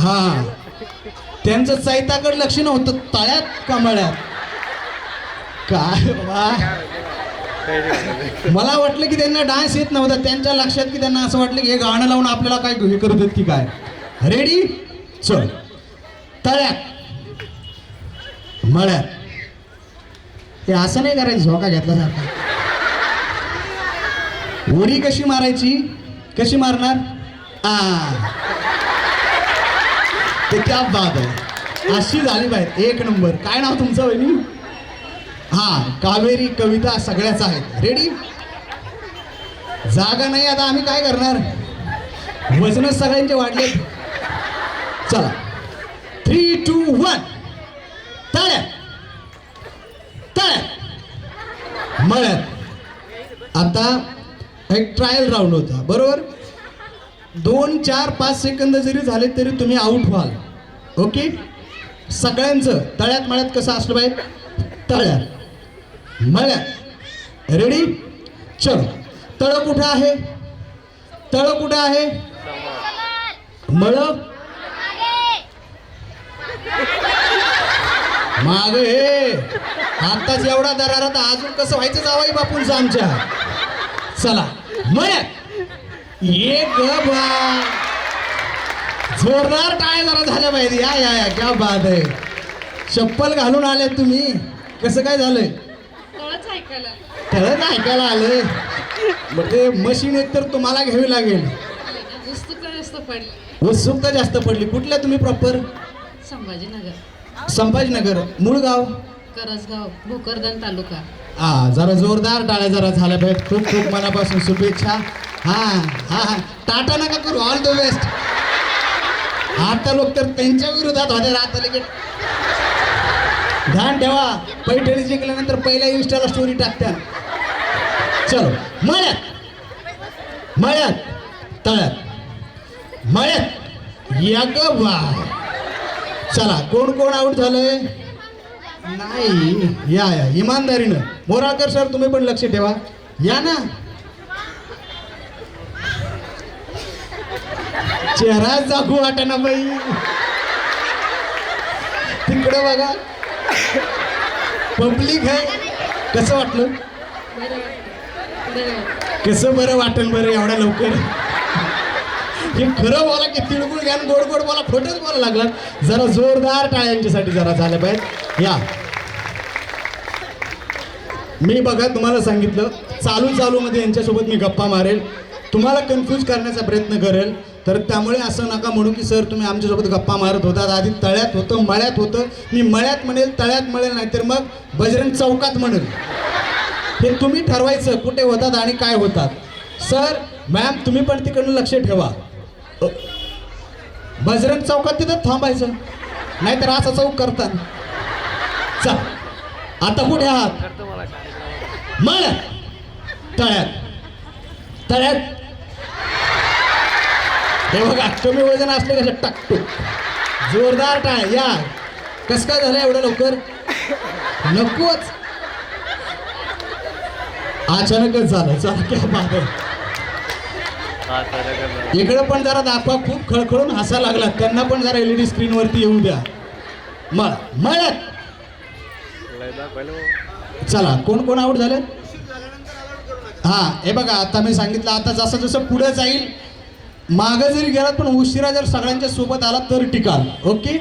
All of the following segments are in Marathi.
हा. त्यांचं चैताकडे लक्ष नव्हतं. तळ्यात कमळ्यात काय वा मला वाटलं की त्यांना डान्स येत नव्हता. त्यांच्या लक्षात की त्यांना असं वाटलं की हे गाणं लावून आपल्याला काय हे करू देत की काय? रेडी चल. तळ्यात. मळ्यात. हे असं नाही करायचं. झोका घेतला सारखा. उडी कशी मारायची? कशी मारणार? आ. ते क्या बात आहे. अशी झाली पाहिजे एक नंबर. काय नाव तुमचं बहिणी हा कावेरी कविता सगळ्याच आहेत. रेडी जागा नाही आता आम्ही काय करणार? वजन सगळ्यांचे वाढले. चला. थ्री टू वन तळ्यात तळ्यात मळ्यात. आता एक ट्रायल राऊंड होता. बरोबर? दोन चार पाच सेकंद जरी झाले तरी तुम्ही आउट व्हाल. ओके सगळ्यांचं तळ्यात मळ्यात कसं असलं पाहिजे तळ्यात. मळ्यात. रेडी चल. तळ कुठं आहे? तळ कुठं आहे? मळ. माग. हे आताच एवढा दरारा तर अजून कसं व्हायचं जावाई बापूंचं आमच्या. चला. मळ्यात. ये ग बा. जोरदार टाळ्या जरा झाल्या पाहिजे या या या. क्या बात आहे. चप्पल घालून आले तुम्ही. कसं काय झालंय? कळच ऐकायला. आलंय. मग ते मशीन एक तर तुम्हाला घ्यावी लागेल. पुस्तकं जास्त पडली. उत्सुकता जास्त पडली. कुठल्या तुम्ही प्रॉपर संभाजीनगर. संभाजीनगर. मूळ गाव? करसगाव भोकरदन तालुका. हा जरा जोरदार टाळ्या जरा झाल्या पाहिजेत खूप खूप मनापासून शुभेच्छा. हा हा हा. टाटा नका करू ऑल द बेस्ट आता लोक तर त्यांच्या विरोधात होते राहत लगेच ध्यान ठेवा पैठणी जिंकल्यानंतर पहिल्या इन्स्टाला स्टोरी टाकत्या चलो मळ्यात. मळ्यात. तळ्यात. मळ्यात. या वा चला कोण कोण आऊट झालंय? नाही या या. इमानदारीनं. मोराळकर सर तुम्ही पण लक्ष ठेवा. या ना. चेहरा जागू वाटाना बाई. तिकडं बघा. पब्लिक आहे. कसं वाटलं? कसं बरं वाटेल बरं एवढ्या लवकर? हे खरं बोला की तिळगुळ घ्या गोड गोड बोला. फोटोच बोला लागला जरा जोरदार टाळ्यांच्यासाठी जरा झालं पाहिजे. या. मी बघा तुम्हाला सांगितलं चालू चालूमध्ये यांच्यासोबत मी गप्पा मारेल. तुम्हाला कन्फ्यूज करण्याचा प्रयत्न करेल. तर त्यामुळे असं नका म्हणू की सर तुम्ही आमच्यासोबत गप्पा मारत होतात आधी तळ्यात होतं मळ्यात होतं. मी मळ्यात म्हणेल तळ्यात म्हणेल नाहीतर मग बजरंग चौकात म्हणेल. हे तुम्ही ठरवायचं कुठे होतात आणि काय होतात. सर मॅम तुम्ही पण तिकडून लक्ष ठेवा. बजरंग चौकात तिथं थांबायचं. नाहीतर असा चौक करतात चा आता कुठे आहात? मळ्यात. तळ्यात. तळ्यात हे बघा कमी वजन असले कसं टाकतो जोरदार टाळ या. कसं काय झालं एवढं लवकर? नकोच. अचानकच झालं. चला क्या पण जरा दाखवा खूप खळखळून हसा लागला त्यांना पण जरा एलईडी स्क्रीन वरती येऊ द्या. मळ मळ्यात. चला कोण कोण आऊट झालं? हा हे बघा आता मी सांगितलं आता जसं जसं पुढे जाईल मागं जरी गेलात पण उशिरा जर सगळ्यांच्या सोबत आला तर टिकाल. ओके?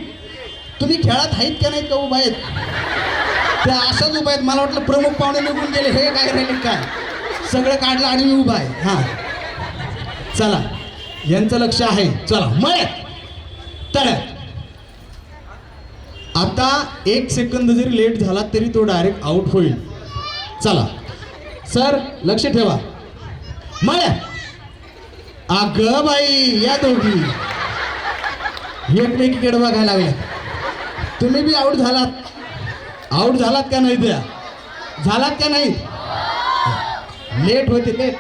तुम्ही खेळात आहेत का नाहीत का उभा आहेत? त्या अशाच उभा आहेत. मला वाटलं प्रमुख पाहुणे निघून गेले. हे काय राहिले काय? सगळं काढलं आणि मी उभा आहे. हां. चला. यांचं लक्ष आहे. चला. मळ्यात तळ्यात आता एक सेकंद जरी लेट झाला तरी तो डायरेक्ट आउट होईल. चला. सर लक्ष ठेवा. मळ्यात अग बाई या दोघी. एकमेकीकडे बघायला लागल्या तुम्ही बी आऊट झालात. आऊट झालात का नाही त्या? झालात का नाही? लेट होते लेट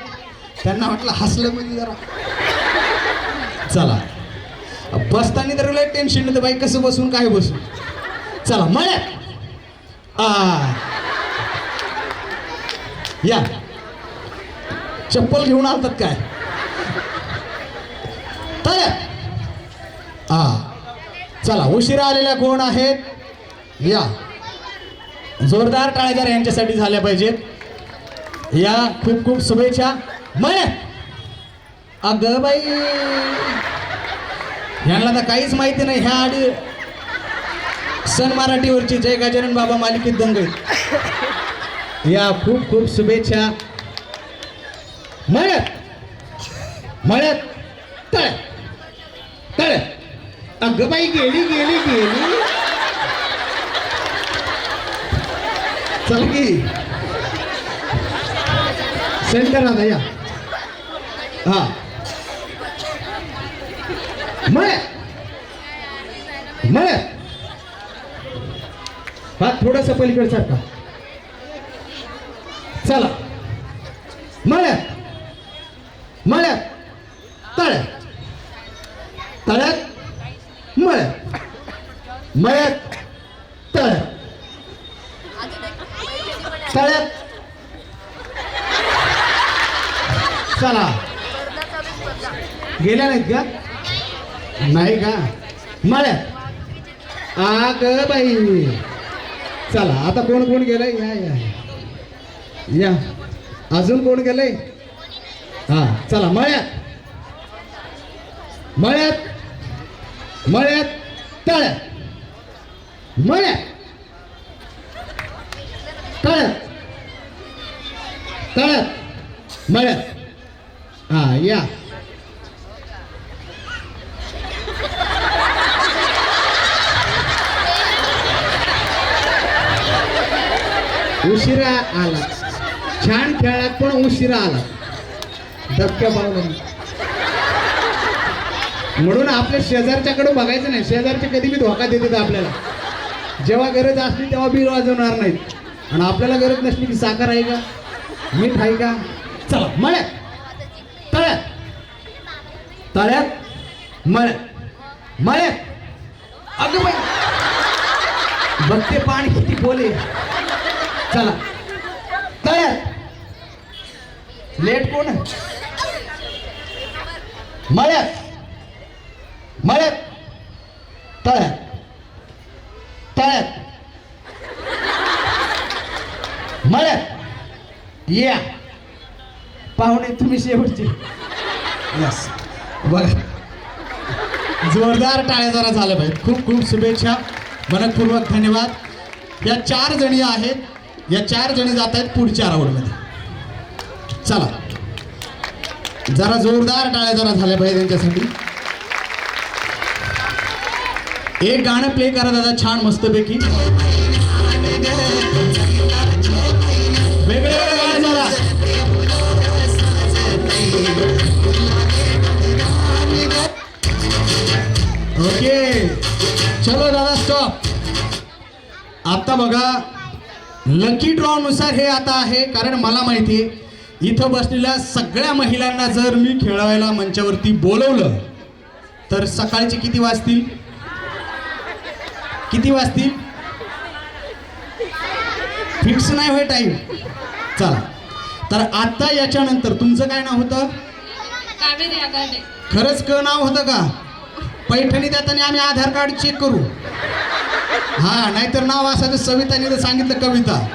त्यांना वाटलं हसलं म्हणजे जरा. चला. बसताना तर लय टेन्शन येतं बाई कसं बसून काय बसून. चला मळ्यात आ. या. चप्पल घेऊन आलतात काय? तळ्यात हा चला उशिरा आलेल्या कोण आहेत? या. जोरदार टाळेदार यांच्यासाठी झाल्या पाहिजेत. या खूप खूप शुभेच्छा. मय अग बाई. यांना तर काहीच माहिती नाही ह्या आडी. सन मराठीवरची जय गजानन बाबा मालिकेत दंग या खूप खूप शुभेच्छा. मळ्यात मळ्यात तळ तळ अगं बाई गेली गेली गेली. चल की. सेंड करा ना या. हा. मळ्यात मळ्यात हा थोडस पलीकडे सारखा चला. मळ्यात मळ्यात तळ्यात तळ्यात मळ्यात तळ. तळ्यात. चला. गेल्या नाहीत का? नाही का? मळ्यात. आग बाई. चला आता कोण कोण गेलंय? या या. या. अजून कोण गेलंय? हा चला मळ्यात. मळ्यात. मळ्यात तळ्यात. मळ्या तळ्यात तळ्यात मळ्यात हा या. उशिरा आला. छान खेळात पण उशिरा आला. धक्क्या पावलं म्हणून आपल्या शेजारच्याकडे बघायचं नाही. शेजारचे कधी बी धोका देतात आपल्याला. जेव्हा गरज असली तेव्हा बिल वाजवणार नाहीत. आणि आपल्याला गरज नसली की साखर आहे का? मीठ आहे का? चला मळ्यात. तळ्यात. तळ्यात. मळ्यात. मळ्यात. अगं बाई. बघते पाणी किती बोले चला. तळ्यात. लेट कोण मळ्यात. मळ्यात. तळ्यात. मळत मळत या. पाहुणे तुम्ही शेवटचे. यस बघा. जोरदार टाळ्या जरा झाल्या पाहिजे खूप खूप शुभेच्छा. मनपूर्वक धन्यवाद. या चार जणी आहेत. या चार जणी जात आहेत पुढच्या राऊंडमध्ये. चला. जरा जोरदार टाळ्या जरा झाल्या पाहिजे त्यांच्यासाठी एक गाणं प्ले करा दादा छान मस्तपैकी. गाणं ओके. चलो दादा स्टॉप आता बघा लकी ड्रॉनुसार हे आता आहे कारण मला माहिती आहे इथं बसलेल्या सगळ्या महिलांना जर मी खेळवायला मंचावरती बोलवलं तर सकाळचे किती वाजतील? किती वाजतील? फिक्स नाही होय टाईम चला. तर आता याच्यानंतर तुमचं काय नाव होतं? खरंच क नाव होतं का? पैठणी देताना आम्ही आधार कार्ड चेक करू. हा नाहीतर नाव असायचं सविताने तर सांगितलं कविता.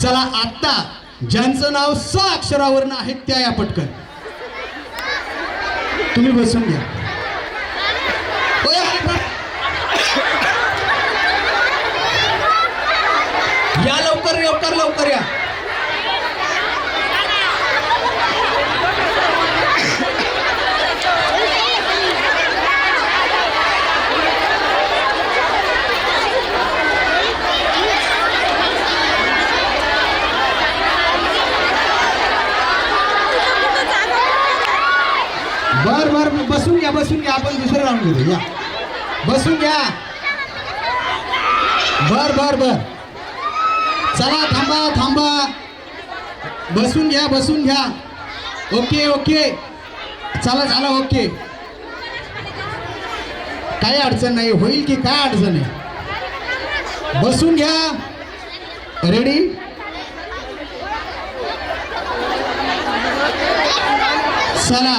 चला आत्ता ज्यांचं नाव स अक्षरावरनं आहे त्या या पटकन. तुम्ही बसून घ्या. लवकर लवकर या. बर बर बसून घ्या बसून घ्या. आपण दुसरं राऊंड घेऊ या बसून घ्या. बर बर बर. चला थांबा थांबा. बसून घ्या बसून घ्या. Okay okay. चला चला ओके. काही अडचण नाही. होईल की काय अडचण आहे? बसून घ्या. रेडी चला.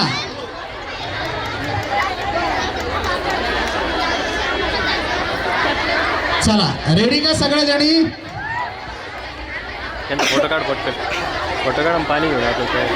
चला. रेडी का सगळ्या जणी त्यांचा फोटो काढ पटकन. फोटो काढ आणि पाणी घेऊन आता काय?